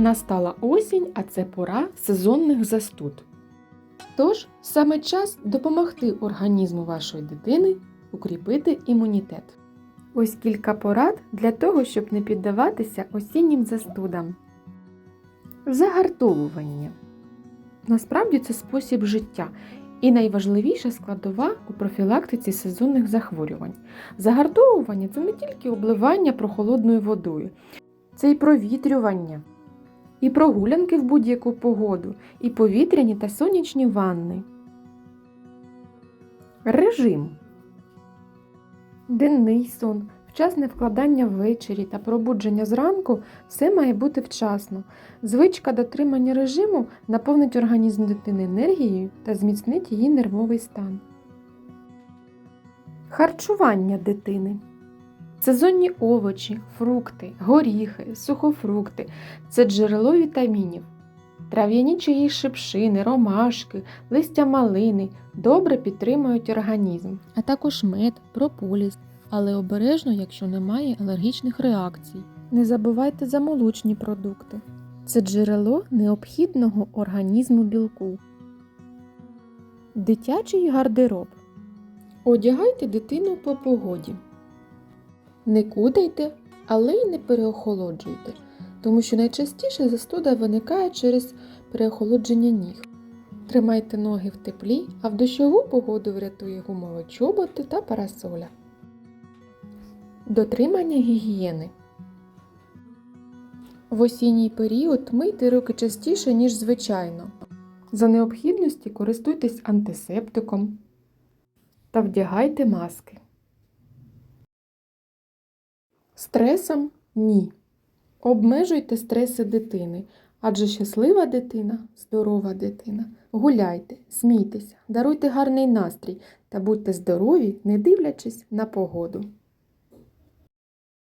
Настала осінь, а це пора сезонних застуд. Тож саме час допомогти організму вашої дитини укріпити імунітет. Ось кілька порад для того, щоб не піддаватися осіннім застудам. Загартовування. Насправді це спосіб життя і найважливіша складова у профілактиці сезонних захворювань. Загартовування це не тільки обливання прохолодною водою, це і провітрювання, і прогулянки в будь-яку погоду, і повітряні та сонячні ванни. Режим. Денний сон, вчасне вкладання ввечері та пробудження зранку все має бути вчасно. Звичка дотримання режиму наповнить організм дитини енергією та зміцнить її нервовий стан. Харчування дитини. Сезонні овочі, фрукти, горіхи, сухофрукти це джерело вітамінів. Трав'яні чаї шипшини, ромашки, листя малини добре підтримують організм, а також мед, прополіс, але обережно, якщо немає алергічних реакцій. Не забувайте за молочні продукти. Це джерело необхідного організму білку. Дитячий гардероб. Одягайте дитину по погоді. Не кудайте, але й не переохолоджуйте, тому що найчастіше застуда виникає через переохолодження ніг. Тримайте ноги в теплі, а в дощову погоду врятує гумові чоботи та парасоля. Дотримання гігієни. В осінній період мийте руки частіше, ніж звичайно. За необхідності користуйтесь антисептиком та вдягайте маски. Стресом ні. Обмежуйте стреси дитини, адже щаслива дитина здорова дитина. Гуляйте, смійтеся, даруйте гарний настрій та будьте здорові, не дивлячись на погоду.